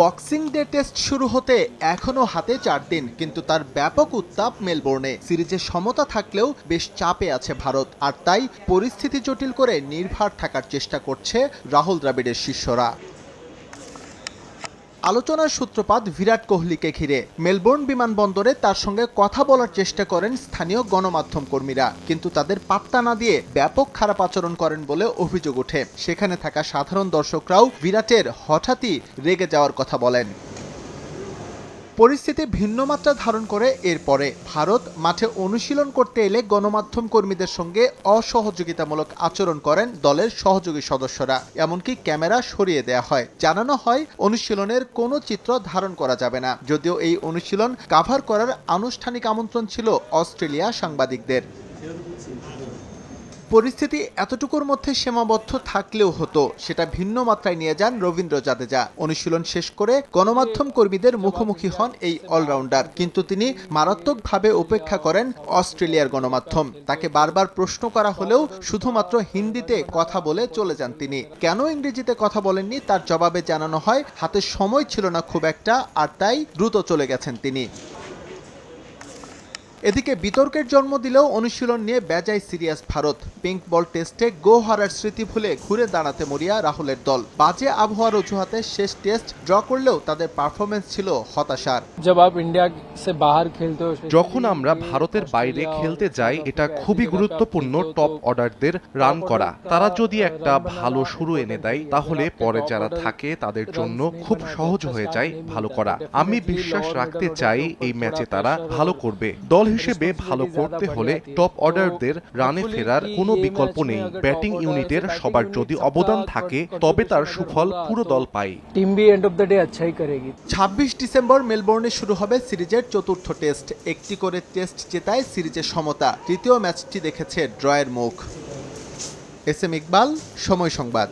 Boxing day test শুরু হতে এখনও হাতে চার দিন, কিন্তু তার ব্যাপক উত্তাপ মেলবোর্নে। সিরিজে সমতা থাকলেও বেশ চাপে আছে ভারত, আর তাই পরিস্থিতি জটিল করে নির্ভার থাকার চেষ্টা করছে রাহুল দ্রাবিড়ের শিষ্যরা। আলোচনার সূত্রপাত বিরাট কোহলিকে ঘিরে। মেলবোর্ন বিমানবন্দরে তার সঙ্গে কথা বলার চেষ্টা করেন স্থানীয় গণমাধ্যম কর্মীরা। কিন্তু তাদের পাত্তা না দিয়ে ব্যাপক খারাপ আচরণ করেন বলে অভিযোগ ওঠে। সেখানে থাকা সাধারণ দর্শকরাও বিরাটের হঠাৎই রেগে যাওয়ার কথা বলেন। পরিস্থিতি ভিন্ন মাত্রা ধারণ করে এরপরে ভারত মাঠে অনুশীলন করতে এলে গণমাধ্যম কর্মীদের সঙ্গে অসহযোগিতামূলক আচরণ করেন দলের সহযোগী সদস্যরা। এমনকি ক্যামেরা সরিয়ে দেয়া হয়। জানানো হয়, অনুশীলনের কোনো চিত্র ধারণ করা যাবে না। যদিও এই অনুশীলন কাভার করার আনুষ্ঠানিক আমন্ত্রণ ছিল অস্ট্রেলিয়া সাংবাদিকদের। পরিস্থিতি এতটুকুর মধ্যে সীমাবদ্ধ থাকলেও হতো, সেটা ভিন্ন মাত্রায় নিয়ে যান রবীন্দ্র জাদেজা। অনুশীলন শেষ করে গণমাধ্যম কর্মীদের মুখোমুখি হন এই অলরাউন্ডার। কিন্তু তিনি মারাত্মকভাবে উপেক্ষা করেন অস্ট্রেলিয়ার গণমাধ্যম। তাকে বারবার প্রশ্ন করা হলেও শুধুমাত্র হিন্দিতে কথা বলে চলে যান তিনি। কেন ইংরেজিতে কথা বলেননি তার জবাবে জানানো হয়, হাতে সময় ছিল না খুব একটা, আর তাই দ্রুত চলে গেছেন তিনি। এদিকে বিতর্কের জন্ম দিলেও অনুশীলন নিয়ে বেজাই সিরিয়াস ভারত। পিঙ্ক বল টেস্টে গো হারার স্মৃতি ভুলে ঘুরে দাঁড়াতে মরিয়া রাহুলের দল। বাজে আবহাওয়ার অজুহাতে শেষ টেস্ট ড্র করলেও তাদের পারফরমেন্স ছিল হতাশার। যখন আমরা ভারতের বাইরে খেলতে যাই এটা খুবই গুরুত্বপূর্ণ টপ অর্ডারদের রান করা। তারা যদি একটা ভালো শুরু এনে দেয় তাহলে পরে যারা থাকে তাদের জন্য খুব সহজ হয়ে যায় ভালো করা। আমি বিশ্বাস রাখতে চাই এই ম্যাচে তারা ভালো করবে। দল হিসেবে ভালো করতে হলে টপ অর্ডারদের রানে ফেরার কোনো বিকল্প নেই। ব্যাটিং ইউনিটের সবার যদি অবদান থাকে তবে তার সুফল পুরো দল পায়। টিম বি এন্ড অফ দ্য ডে আচ্ছাই করেগি। 26 ডিসেম্বর মেলবোর্নে শুরু হবে সিরিজের চতুর্থ টেস্ট। একটি করে টেস্ট জেতায় সিরিজের সমতা। তৃতীয় ম্যাচটি দেখেছে ড্রয়ের মুখ। এস এম ইকবাল সময় সংবাদ।